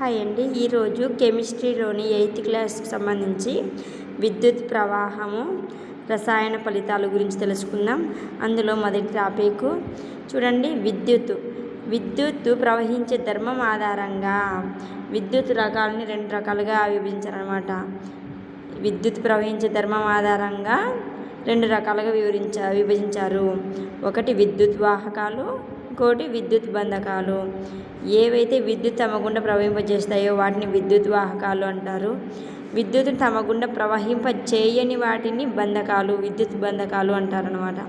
Hi అండి. ఈరోజు కెమిస్ట్రీలోని eighth క్లాస్కి సంబంధించి విద్యుత్ ప్రవాహము రసాయన ఫలితాల గురించి తెలుసుకుందాం. అందులో మొదటి టాపిక్ చూడండి. విద్యుత్. విద్యుత్ ప్రవహించే ధర్మం ఆధారంగా విద్యుత్ రకాలని రెండు రకాలుగా విభజించారనమాట విద్యుత్ ప్రవహించే ధర్మం ఆధారంగా రెండు రకాలుగా వివరించ విభజించారు. ఒకటి విద్యుత్ వాహకాలు ఇంకోటి విద్యుత్ బంధకాలు. ఏవైతే విద్యుత్ తమ గుండా ప్రవహింపజేస్తాయో వాటిని విద్యుత్ వాహకాలు అంటారు. విద్యుత్ తమ గుండా ప్రవహింప చేయని వాటిని బంధకాలు విద్యుత్ బంధకాలు అంటారనమాట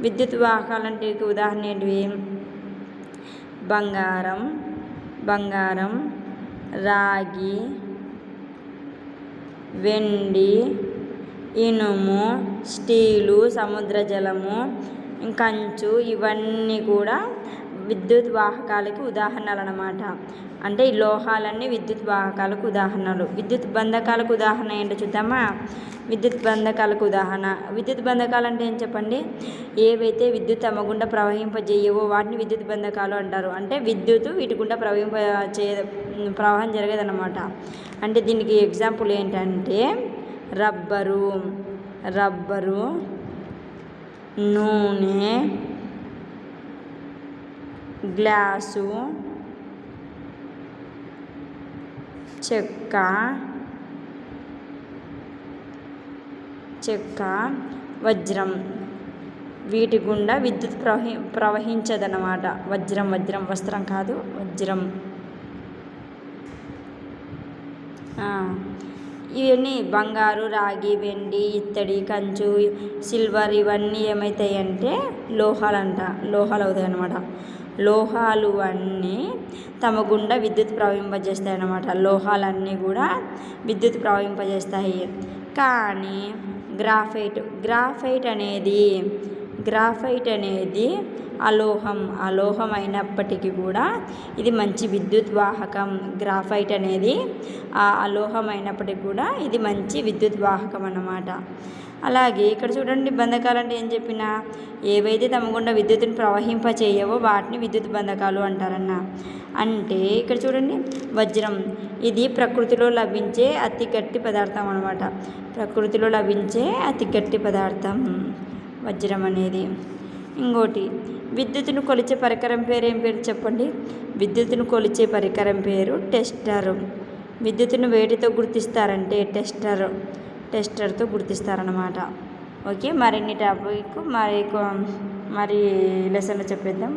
విద్యుత్ వాహకాలు అంటే ఉదాహరణ ఏంటివి బంగారం బంగారం రాగి వెండి ఇనుము స్టీలు సముద్ర జలము కంచు ఇవన్నీ కూడా విద్యుత్ వాహకాలకి ఉదాహరణలు అన్నమాట అంటే ఈ లోహాలన్నీ విద్యుత్ వాహకాలకు ఉదాహరణలు. విద్యుత్ బంధకాలకు ఉదాహరణ ఏంటో చూద్దామా? విద్యుత్ బంధకాలకు ఉదాహరణ. విద్యుత్ బంధకాలు అంటే ఏం చెప్పండి? ఏవైతే విద్యుత్ తమ గుండా ప్రవహింపజేయవో వాటిని విద్యుత్ బంధకాలు అంటారు. అంటే విద్యుత్ వీటి గుండా ప్రవహింప చే ప్రవాహం జరగదన్నమాట. అంటే దీనికి ఎగ్జాంపుల్ ఏంటంటే రబ్బరు. రబ్బరు నూనె గ్లాసు చెక్క చెక్క వజ్రం. వీటి గుండా విద్యుత్ ప్రవహి ప్రవహించదన్నమాట. వజ్రం వజ్రం వస్త్రం కాదు వజ్రం. ఇవన్నీ బంగారు రాగి వెండి ఇత్తడి కంచు సిల్వర్ ఇవన్నీ ఏమవుతాయి అంటే లోహాలు అంట లోహాలు అవుతాయి అన్నమాట లోహాలు అన్నీ తమ గుండా విద్యుత్ ప్రవహింపజేస్తాయి అన్నమాట లోహాలన్నీ కూడా విద్యుత్ ప్రవహింపజేస్తాయి. కానీ గ్రాఫైట్ గ్రాఫైట్ అనేది గ్రాఫైట్ అనేది అలోహం అలోహం అయినప్పటికీ కూడా ఇది మంచి విద్యుత్ వాహకం. గ్రాఫైట్ అనేది ఆ అలోహం అయినప్పటికీ కూడా ఇది మంచి విద్యుత్ వాహకం అన్నమాట. అలాగే ఇక్కడ చూడండి బంధకాలు అంటే ఏం చెప్పిన? ఏవైతే తమ గుండా ప్రవహింప చేయవో వాటిని విద్యుత్ బంధకాలు అంటారన్న. అంటే ఇక్కడ చూడండి వజ్రం. ఇది ప్రకృతిలో లభించే అతి గట్టి పదార్థం అనమాట ప్రకృతిలో లభించే అతి గట్టి పదార్థం. వజ్రం అనేది. ఇంకోటి విద్యుత్తును కొలిచే పరికరం పేరు ఏం పేరు చెప్పండి? విద్యుత్తును కొలిచే పరికరం పేరు టెస్టర్. విద్యుత్తును వేటితో గుర్తిస్తారంటే టెస్టర్. టెస్టర్తో గుర్తిస్తారనమాట ఓకే మరిన్ని టాపిక్ మరి మరి లెసన్లు చెప్పేద్దాం.